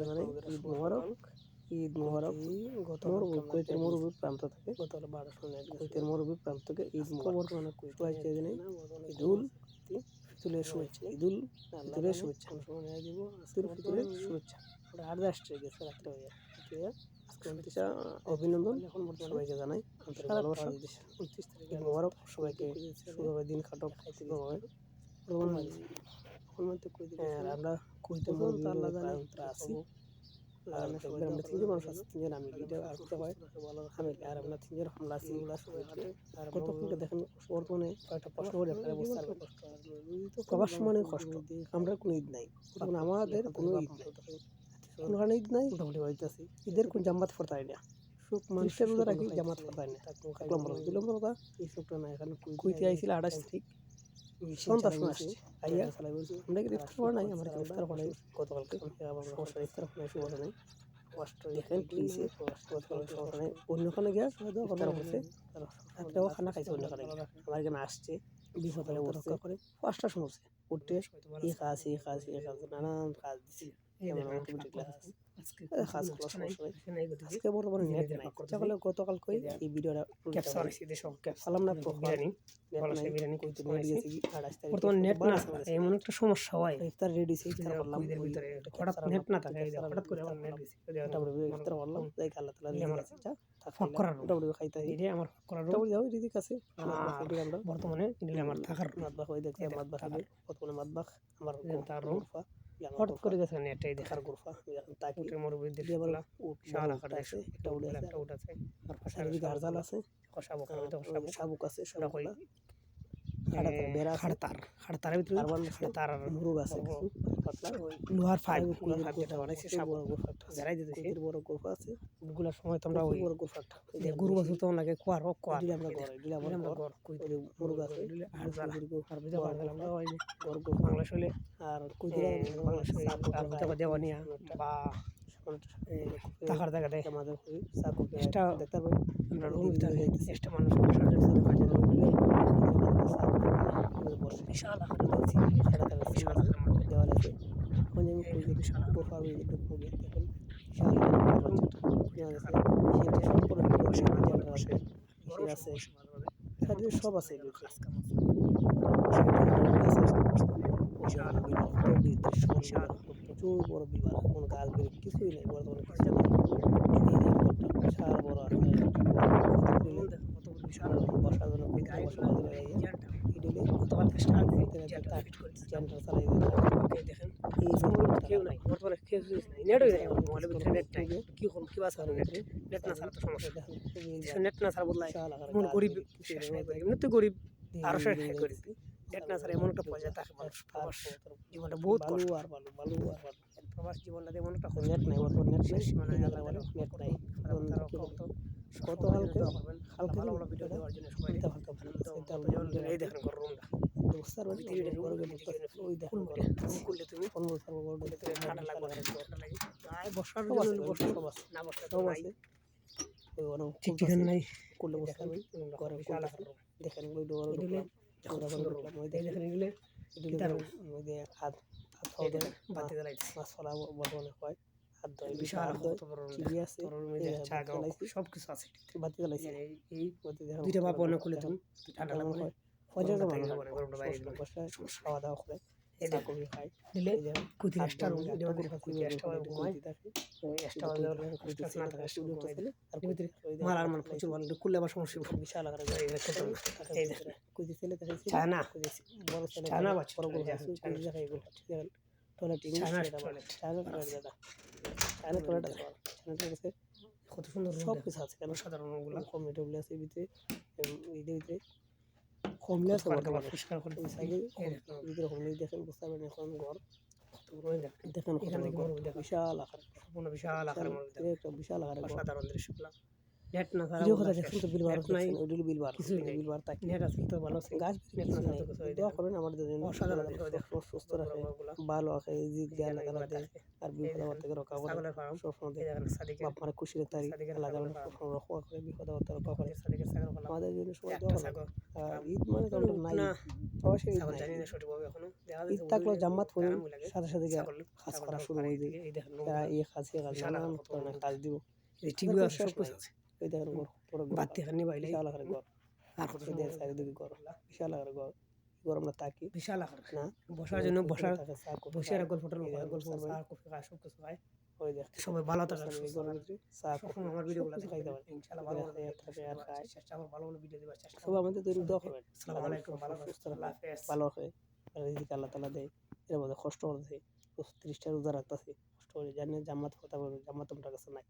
জানাই ঈদ মোবারক ঈদ মোবারক মুরব্বী কুয়েতের মুরব্বী প্রান্ত থেকে কুয়েতের মুরব্বী প্রান্ত থেকে ঈদ মোবারক। সবাই চেয়ে জানাই ঈদুল ফিতুলের শুভেচ্ছা ঈদুল ফিতুলের শুভেচ্ছা। ঈদুল ফিতুলের শুভেচ্ছা। শুভেচ্ছা অভিনন্দন সবাইকে জানাই মোবারক সবাইকে দিন কাটক হ্যাঁ, আমরা কুইতে মুরব্বী প্রান্তরা আছি। আর আমরা তিনজন মানুষ আছি তিনজন আমি লিডার আর কোথাও হয় আমি আর আমরা তিনজন হামলা আছি আর কত ফুটে দেখেন বর্তমানে কয়েকটা প্রশ্ন করে আপনারা বুঝতে পারবেন? প্রবাস মানে কষ্ট। আমরা কোনো ঈদ নাই। আমাদের কোনো ঈদ নাই। কোনো কারণে ঈদ নাই? মোটামুটি বাড়িতে আছি ঈদের কোন জামাত ফরতাই না। মানুষের রোজা রাখি জামাত ফরতাই না। এই সুখটা কুইতে আইছিল আঠাশ তারিখ সন্ধ্যার সময় আসছে আইয়া আমরা কি ইফতার করা নাই আমার ইফতার করা নাই গতকালকে সমস্যা ইফতার করা নাই সমস্যা নাই দেখেন প্লিজে সমস্যা নাই অন্যখানে গিয়ে ইফতার করছে রাত্রেও খানা খাইছে অন্যখানে আমার এখানে আসছে বিপদে রক্ষা করে পাঁচটা সমস্যা উঠে এই কাজ এই কাজ এই কাজ নানান কাজ দিছি নেট নাই। গতকাল কই এই ভিডিওটা বিরিয়ানি বিরিয়ানি গেছি নেট না এমন একটা সমস্যা হয় ইফতার রেডি সেই ইফতার করলাম। ভিতরে হঠাৎ নেট না থাকে হঠাৎ করে আমার নেট গেছে মোটামুটি ইফতার করলাম যাই আল্লাহ তাআলা করার খাইতে হয়। আমার করার মোটামুটি যাও রিজিক আছে বর্তমানে আমার থাকার হয়ে দেখছে আমার তার হঠাৎ করে গেছে নেটটাই দেখার দেখার গুরফা। বলা শাল আকার আছে একটা একটা আর পাশে আছে। শাবুক। লোহার ফাইভ ওই লোহার কুইতের ফাইভ যেটা বানাইছে কুইতের বড় আছে। ওগুলার সময় তোমরা ওই গরু বাছুর তো লাগে কোয়ার হোক কোয়ার দিলে আমরা ঘর দিলে আমরা গড় কই ওই যে মুরুগ আছে আর কুইতের আর বিজয় গড় বাড়ালাম আমরা ওই ঘর গুরফা বাংলাদেশ হলে আর কুইতের বাংলাদেশে আর বিজয় দেওয়া নিয়ে বা টাকার জায়গা দেয় আমাদের সাকু দেখতে পাবেন আমরা রুম ভিতরে এক্সট্রা মানুষ বিশাল আকারে দিয়েছি মধ্যে দেওয়াল আছে এখন আমি কুইতে বিশাল যে ঢুকবো দেখুন সাইডে সব আছে প্রচুর বড় বিবার কোনো গাছ কিছুই নেই বর্তমানে বিশাল বড় বসার জন্য বসার জন্য এই ইডুলে চ্যান্টার দেখেন এই কেউ নাই বর্তমানে কেউ নেটই নাই মোবাইলের ভিতরে নেট নাই। কি করুন কি বাস নেট নেট না ছাড়া তো সমস্যা। নেট না ছাড়া বদলাই এমন গরিব শেষ এমনি তো গরিব আরও শেষ গরিব। নেট না ছাড়া এমন একটা পর্যায়ে থাকে মানুষ প্রবাস জীবনটা বহুত বালু আর বালু বালু আর বালু। প্রবাস জীবনটা এমন একটা নেট নাই বর্তমান নেট নেই মানে নেট নাই। কত হালকা হালকা ভালো ভালো ভিডিও দেওয়ার জন্য সবাই করলে তুমি কোন বছর বড় দেখতে ঠান্ডা লাগবে ঠান্ডা লাগে আয় বসার সব আছে জন্য বসে বসে সব আছে। না বসে সব আছে। ওই অনেক ঠিক ঠিকানা নাই। করলে বুঝতে পারবেন ঘরে দেখেন ওই ডোর ঢুকলাম। আমরা ঘরে ঢুকলাম। ওই এই দেখেন দেখেন এগুলো এদিকে ইটার ওই যে হাত হাত খাওয়া বাতি জ্বালাইছে মাছ ফলা বর্তমানে হয়। হাত ধোয় বিশাল হাত ধোয়। কত বড় room টিভি আছে। বাতি খাওয়া, সব কিছু আছে। বাতি জ্বালাইছি এই দুইটা বাপ অনেক খুলে তুমি ঠান্ডা লাগবে। হয় পঞ্চাশ গরমটা মানুষ থাকলে। পরে গরমটা বাইরে দিলে বসে খাওয়া দাওয়া করে মান প্রচুর ভালো খুললে আবার সমস্যা। বিশাল ছেলে বড় ছেলে বাচ্চা, বড়? Toilet toilet. কত সুন্দর সব কিছু আছে। কেন? সাধারণ ওগুলো কম আছে ভিতরে কমলে আছে আবার বর্তমানে পরিষ্কার করে এই সাইডে এই দেখেন। ভিতরে কমলে দেখেন বুঝতে পারবেন এখন ঘর কত বড় দেখেন দেখেন কত এখানে বড় কি ঘর, বড় দেখেন। বিশাল আকার সম্পূর্ণ বিশাল আকারের মধ্যে একটা বিশাল আকারের ঘর অসাধারণ দৃশ্যগুলো নেট না ছাড়া ভিডিও কথা শেষ। তো বিল বার নাই ওইগুলো বিল বার কিছুই বিল বার তাকে নেট আছে তো ভালো আছে গাছ নেট না ছাড়া কিছু দোয়া করবেন আমাদের জন্য অসাধারণ দেখো। সুস্থ রাখে ভালো রাখে জি জ্ঞান লাগানো দেয় আর বিপদ আপদ থেকে রক্ষা করে সবসময় এই দেয় দেখেন। সাদিকের বাপ মারে খুশির তারিখ সাদিকের লাগানো সবসময় রক্ষা করে বিপদ আপদ রক্ষা করে সাদিকের ছাগল ফার্ম। আমাদের জন্য সবাই দোয়া করবেন। ঈদ মানে তো নাই অবশ্যই ঈদ নাই। জানি না সঠিকভাবে এখনও। ঈদ যাচ্ছে থাকলেও ওদের জাম্মাত পড়ুন আরামই লাগে। সাথে সাথে কাজ করা শুরু এই নোংরা। এই কাজ কাজ নানান ধরনের কাজ দিব আছে সব কিছু আছে এই দেখেন ঘর পুরো বাতি খানি বাইলে বিশাল আকারের ঘর আর কত সুন্দর চারিদিকে ঘর বিশাল আকারের ঘর ঘর আমরা থাকি বিশাল আকার না বসার জন্য বসার থাকে, চা কফি বসে আর গল্প টল্প এই করে দেখেন গল্প সবাই, কফি খায় সব কিছু খায় সবাই ভালো থাকার এই সুস্থ ঘরের থাকার। ভিতরে চা কফি সবসময় আমার ভিডিওগুলো সব খাইতে ইনশাআল্লাহ ভালো ভালো থাকে আর খায়। চেষ্টা করব ভালো ভালো ভিডিও দেওয়ার চেষ্টা সব আমাদের জন্য দোয়া করবেন আসসালামু আলাইকুম ভালো সুস্থ হয় রিজিক আল্লাহ দেয় এর মধ্যে কষ্ট ত্রিশটা রোজা রাখতেছে কষ্ট করে জানি জামাত কথা বলবে জামাত তোমার কাছে নাই